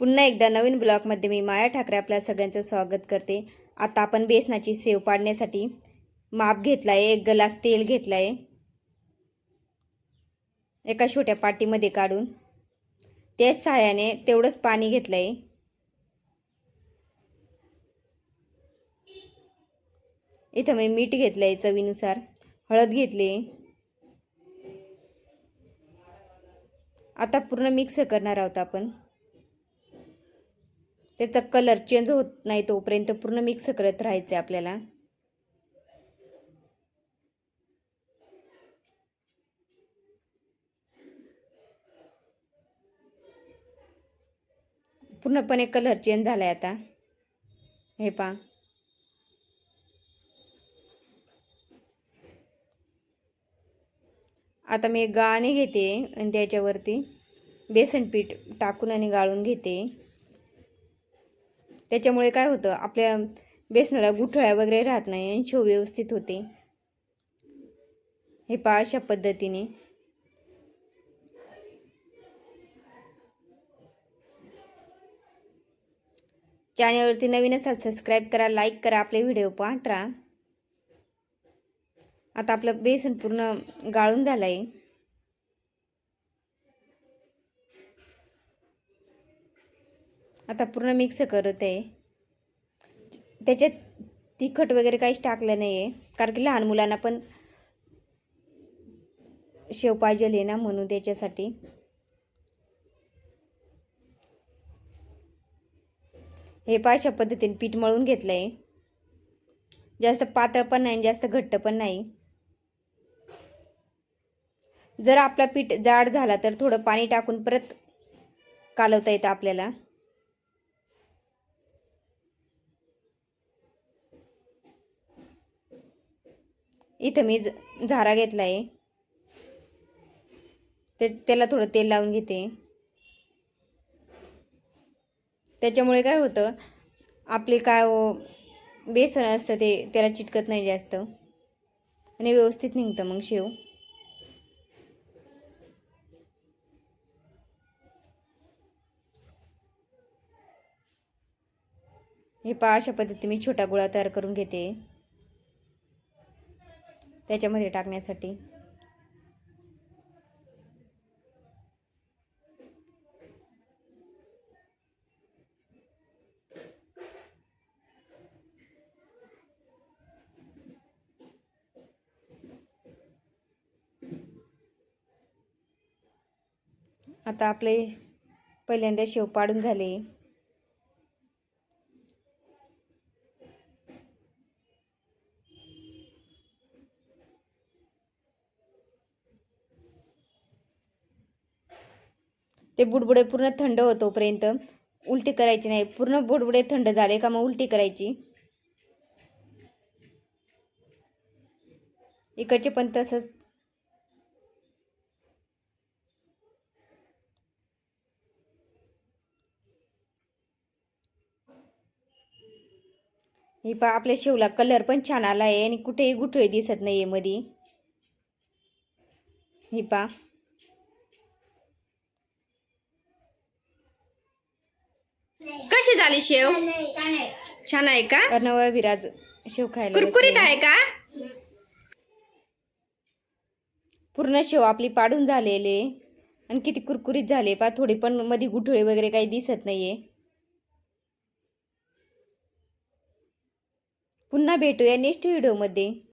पुन्हा एकदा नवीन ब्लॉगमध्ये मी माया ठाकरे आपल्या सगळ्यांचं स्वागत करते. आता आपण बेसनाची सेव पाडण्यासाठी माप घेतला आहे एक ग्लास तेल घेतलं आहे एका छोट्या पाटीमध्ये काढून त्याच सहाय्याने तेवढंच पाणी घेतलं आहे इथं मी मीठ घेतलं आहे चवीनुसार हळद घेतली. आता पूर्ण मिक्स करणार आहोत आपण. त्याचा कलर चेंज होत नाही तोपर्यंत पूर्ण मिक्स करत राहायचं आहे आपल्याला. पूर्णपणे कलर चेंज झाला आहे आता. हे पा आता मी गाणे घेते आणि त्याच्यावरती बेसन पीठ टाकून आणि गाळून घेते. त्याच्यामुळे काय होतं आपल्या बेसनाला गुठळ्या वगैरे राहत नाही आणि शो व्यवस्थित होते. हे पहा अशा पद्धतीने. चॅनलवरती नवीन असाल सबस्क्राईब करा लाईक करा आपले व्हिडिओ पाहत राहा. आता आपलं बेसन पूर्ण गाळून झालं आहे आता पूर्ण मिक्स करत आहे. त्याच्यात तिखट वगैरे काहीच टाकलं नाही आहे कारण की लहान मुलांना पण शेव पाहिजे आहे ना म्हणून त्याच्यासाठी. हे पाशा पद्धतीने पीठ मळून घेतलं आहे जास्त पातळ पण नाही जास्त घट्ट पण नाही. जर आपला पीठ जाड झाला तर थोडं पाणी टाकून परत कालवता येतं आपल्याला. इथं मी झारा घेतला आहे ते त्याला थोडं तेल लावून घेते. त्याच्यामुळे काय होतं आपले काय हो, बेसन असतं ते त्याला चिटकत नाही जास्त. आणि व्यवस्थित निघतं मग शेव. हे पा अशा पद्धतीने मी छोटा गोळा तयार करून घेते. त्याच्यामध्ये टाकण्यासाठी. आता आपले पहिल्यांदा शेव पाडून झाले. ते बुडबुडे पूर्ण थंड होतोपर्यंत उलटी करायची नाही. पूर्ण बुडबुडे थंड झाले का मग उलटी करायची? इकडचे पण तसंच. हे पा आपल्या शेवला कलर पण छान आला आहे आणि कुठेही गुठळे दिसत नाही आहे मध्ये हे पा कशी झाली शेव? छान आहे. का? अर्णव विराज शेव खायला कुरकुरीत. आहे. का? पूर्ण शेव आपली पाडून झालेले. आणि किती कुरकुरीत झाले. पा थोडी पण मध्ये गुठळे वगैरे काही दिसत नाहीये. पुन्हा भेटूया नेक्स्ट व्हिडिओमध्ये.